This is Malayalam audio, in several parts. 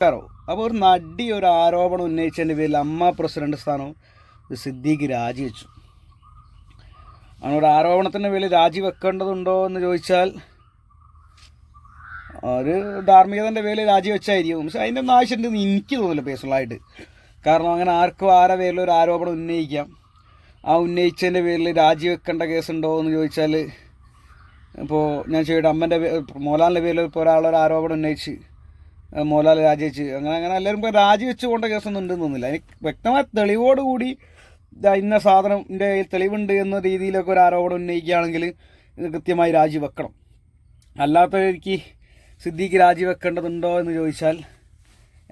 സർക്കാരോ അപ്പോൾ ഒരു നടി ഒരു ആരോപണം ഉന്നയിച്ചതിന്റെ പേരിൽ അമ്മ പ്രസിഡന്റ് സ്ഥാനവും സിദ്ദീഖ് രാജിവെച്ചു. അങ്ങനെ ഒരു ആരോപണത്തിന്റെ പേരിൽ രാജിവെക്കേണ്ടതുണ്ടോ എന്ന് ചോദിച്ചാൽ ഒരു ധാർമ്മികതന്റെ പേരിൽ രാജിവെച്ചായിരിക്കും. പക്ഷെ അതിന്റെ ഒന്നും ആവശ്യമുണ്ടെന്ന് എനിക്ക് തോന്നില്ല പേഴ്സണലായിട്ട്. കാരണം അങ്ങനെ ആർക്കും ആരെ പേരിൽ ഒരു ആരോപണം ഉന്നയിക്കാം. ആ ഉന്നയിച്ചതിന്റെ പേരിൽ രാജിവെക്കേണ്ട കേസുണ്ടോ എന്ന് ചോദിച്ചാൽ ഇപ്പോൾ ഞാൻ ചോദിക്കട്ടെ അമ്മന്റെ മോലാലിന്റെ പേരിൽ ഇപ്പോൾ ഒരാളൊരു ആരോപണം ഉന്നയിച്ച് ഏഹ് മോലാൽ രാജിവെച്ച്. അങ്ങനെ അങ്ങനെ എല്ലാവരും ഇപ്പോൾ രാജിവെച്ച് പോകേണ്ട കേസൊന്നും ഉണ്ടെന്ന് തോന്നുന്നില്ല. എനിക്ക് വ്യക്തമായ തെളിവോടുകൂടി ഇന്ന സാധനത്തിന്റെ കയ്യിൽ തെളിവുണ്ട് എന്ന രീതിയിലൊക്കെ ഒരു ആരോപണം ഉന്നയിക്കുകയാണെങ്കിൽ ഇത് കൃത്യമായി രാജിവെക്കണം അല്ലാത്ത എനിക്ക് സിദ്ദീഖ് രാജിവെക്കേണ്ടതുണ്ടോ എന്ന് ചോദിച്ചാൽ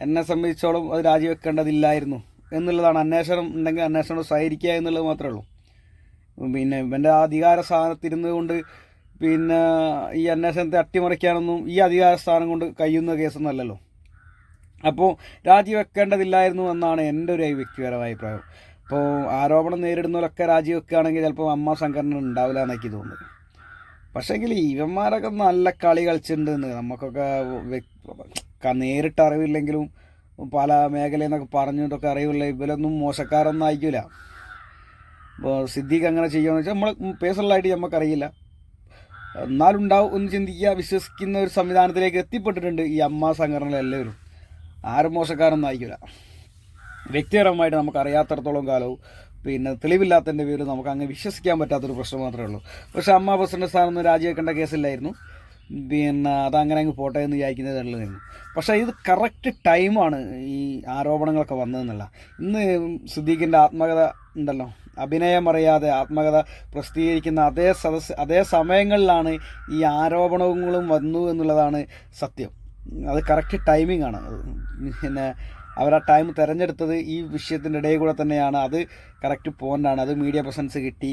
എന്നെ സംബന്ധിച്ചോളം അത് രാജിവെക്കേണ്ടതില്ലായിരുന്നു എന്നുള്ളതാണ് അന്വേഷണം ഉണ്ടെങ്കിൽ അന്വേഷണം സഹകരിക്കുക എന്നുള്ളത് മാത്രമേ ഉള്ളൂ. പിന്നെ ഇവന്റെ അധികാര സ്ഥാനത്തിരുന്നത് കൊണ്ട് പിന്നെ ഈ അന്വേഷണത്തെ അട്ടിമറിക്കാനൊന്നും ഈ അധികാര സ്ഥാനം കൊണ്ട് കഴിയുന്ന കേസൊന്നും അല്ലല്ലോ. അപ്പോൾ രാജിവെക്കേണ്ടതില്ലായിരുന്നു എന്നാണ് എന്റെ ഒരു വ്യക്തിപരമായ അഭിപ്രായം. ഇപ്പോൾ ആരോപണം നേരിടുന്നവരൊക്കെ രാജിവെക്കുകയാണെങ്കിൽ ചിലപ്പോൾ അമ്മ സംഘടന ഉണ്ടാവില്ല എന്നൊക്കെ തോന്നുന്നത് പക്ഷേങ്കിൽ ഇവന്മാരൊക്കെ നല്ല കളി കളിച്ചിട്ടുണ്ട് നമുക്കൊക്കെ വ്യക്- നേരിട്ട് അറിവില്ലെങ്കിലും പല മേഖലയിൽ നിന്നൊക്കെ പറഞ്ഞിട്ടൊക്കെ അറിവില്ല. ഇവരൊന്നും മോശക്കാരൊന്നും ആയിക്കില്ല ഇപ്പോൾ സിദ്ദീഖ് അങ്ങനെ ചെയ്യുമെന്ന് വെച്ചാൽ നമ്മൾ പേഴ്സണലായിട്ട് നമുക്കറിയില്ല. എന്നാലും എന്ന് ഒന്ന് ചിന്തിക്കുക വിശ്വസിക്കുന്ന ഒരു സംവിധാനത്തിലേക്ക് എത്തിപ്പെട്ടിട്ടുണ്ട് ഈ അമ്മ സംഘടനകളെല്ലാവരും ആരും മോശക്കാരൊന്നും ആയിക്കില്ല വ്യക്തിപരമായിട്ട് നമുക്ക് അറിയാത്തടത്തോളം കാലവും പിന്നെ തെളിവില്ലാത്തതിന്റെ പേരിൽ നമുക്ക് അങ്ങ് വിശ്വസിക്കാൻ പറ്റാത്തൊരു പ്രശ്നം മാത്രമേ ഉള്ളൂ. പക്ഷേ അമ്മ പ്രസിഡന്റ് സ്ഥാനമൊന്നും രാജിവെക്കേണ്ട കേസില്ലായിരുന്നു. പിന്നെ അതങ്ങനെ അങ്ങ് പോട്ടെ എന്ന് വിചാരിക്കുന്നതായിരുന്നു പക്ഷേ ഇത് കറക്റ്റ് ടൈമാണ് ഈ ആരോപണങ്ങളൊക്കെ വന്നതെന്നല്ല. ഇന്ന് സിദ്ദീഖിന്റെ ആത്മകഥ ഉണ്ടല്ലോ. അഭിനയം അറിയാതെ ആത്മകഥ പ്രസിദ്ധീകരിക്കുന്ന അതേ സദസ് അതേ സമയങ്ങളിലാണ് ഈ ആരോപണങ്ങളും വന്നു എന്നുള്ളതാണ് സത്യം. അത് കറക്റ്റ് ടൈമിംഗ് ആണ്. പിന്നെ അവർ ആ ടൈം തിരഞ്ഞെടുത്തത് ഈ വിഷയത്തിന്റെ ഇടയിൽ കൂടെ തന്നെയാണ്. അത് കറക്റ്റ് പോയിന്റാണ് അത് മീഡിയ പ്രസൻസ് കിട്ടി.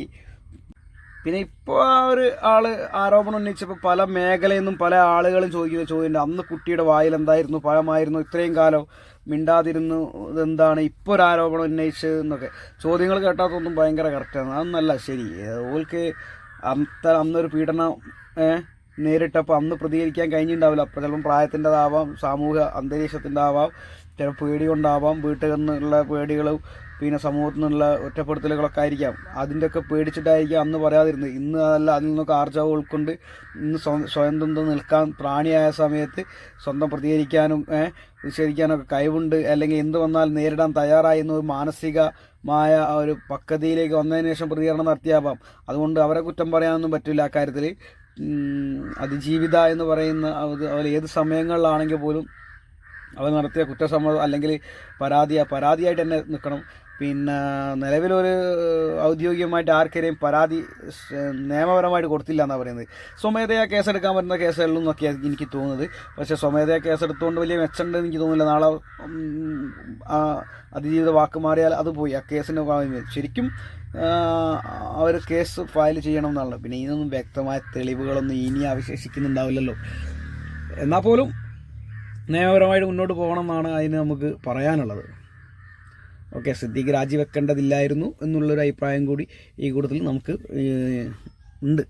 പിന്നെ ഇപ്പോൾ ആ ഒരു ആൾ ആരോപണം ഉന്നയിച്ചപ്പോൾ പല മേഖലയിൽ നിന്നും പല ആളുകളും ചോദിക്കുന്ന ചോദ്യമുണ്ട്. അന്ന് കുട്ടിയുടെ വായിൽ എന്തായിരുന്നു? പഴമായിരുന്നു? ഇത്രയും കാലം മിണ്ടാതിരുന്നു. ഇതെന്താണ്? ഇപ്പോൾ ഒരു ആരോപണം ഉന്നയിച്ചത് എന്നൊക്കെ. ചോദ്യങ്ങൾ കേട്ടാത്തൊന്നും ഭയങ്കര കറക്റ്റാണ് അതൊന്നല്ല ശരി. ഓൾക്ക് അന്നത്തെ അന്നൊരു പീഡനം നേരിട്ടപ്പോൾ അന്ന് പ്രതികരിക്കാൻ കഴിഞ്ഞിട്ടുണ്ടാവില്ല അപ്പോൾ ചിലപ്പം പ്രായത്തിന്റെതാവാം സാമൂഹ്യ അന്തരീക്ഷത്തിന്റെ ആവാം ചിലപ്പോൾ പേടി കൊണ്ടാവാം വീട്ടിൽ നിന്നുള്ള പേടികളും പിന്നെ സമൂഹത്തിൽ നിന്നുള്ള ഒറ്റപ്പെടുത്തലുകളൊക്കെ ആയിരിക്കാം. അതിന്റെയൊക്കെ പേടിച്ചിട്ടായിരിക്കാം അന്ന് പറയാതിരുന്നത്. ഇന്ന് അതല്ല അതിൽ നിന്നൊക്കെ ആർജവം ഉൾക്കൊണ്ട് ഇന്ന് സ്വ- സ്വയം തൊന്ന് നിൽക്കാൻ പ്രാണിയായ സമയത്ത് സ്വന്തം പ്രതികരിക്കാനും നിഷേധിക്കാനൊക്കെ കഴിവുണ്ട്. അല്ലെങ്കിൽ എന്ത് വന്നാൽ നേരിടാൻ തയ്യാറായി എന്ന ഒരു മാനസികമായ ഒരു പക്വതയിലേക്ക് വന്നതിന് ശേഷം പ്രതികരണം നടത്തിയാവാം. അതുകൊണ്ട് അവരെ കുറ്റം പറയാനൊന്നും പറ്റില്ല അക്കാര്യത്തിൽ അതിജീവിത എന്ന് പറയുന്ന അത് അവർ ഏത് സമയങ്ങളിലാണെങ്കിൽ പോലും അവർ നടത്തിയ കുറ്റസമ്മതം അല്ലെങ്കിൽ പരാതിയ പരാതിയായിട്ട് തന്നെ നിൽക്കണം. പിന്നെ നിലവിലൊരു ഔദ്യോഗികമായിട്ട് ആർക്കെതിരെയും പരാതി നിയമപരമായിട്ട് കൊടുത്തില്ല എന്നാണ് പറയുന്നത്. സ്വമേധയാ കേസെടുക്കാൻ പറ്റുന്ന കേസുകളിലും എന്നൊക്കെയാണ് എനിക്ക് തോന്നുന്നത്. പക്ഷേ സ്വമേധയാ കേസെടുത്തുകൊണ്ട് വലിയ മെച്ചമുണ്ടെന്ന് എനിക്ക് തോന്നുന്നില്ല. നാളെ അതിജീവിത വാക്ക് മാറിയാൽ അത് പോയി. ആ ഭാഗം ശരിക്കും അവർ കേസ് ഫയൽ ചെയ്യണം എന്നാണല്ലോ. പിന്നെ ഇതിനൊന്നും വ്യക്തമായ തെളിവുകളൊന്നും ഇനി അവശേഷിക്കുന്നുണ്ടാവില്ലല്ലോ. എന്നാൽ പോലും നിയമപരമായിട്ട് മുന്നോട്ട് പോകണം എന്നാണ് അതിന് നമുക്ക് പറയാനുള്ളത്. ഓക്കെ സിദ്ദീഖ് രാജിവെക്കേണ്ടതില്ലായിരുന്നു എന്നുള്ളൊരു അഭിപ്രായം കൂടി ഈ കൂട്ടത്തിൽ നമുക്ക് ഉണ്ട്.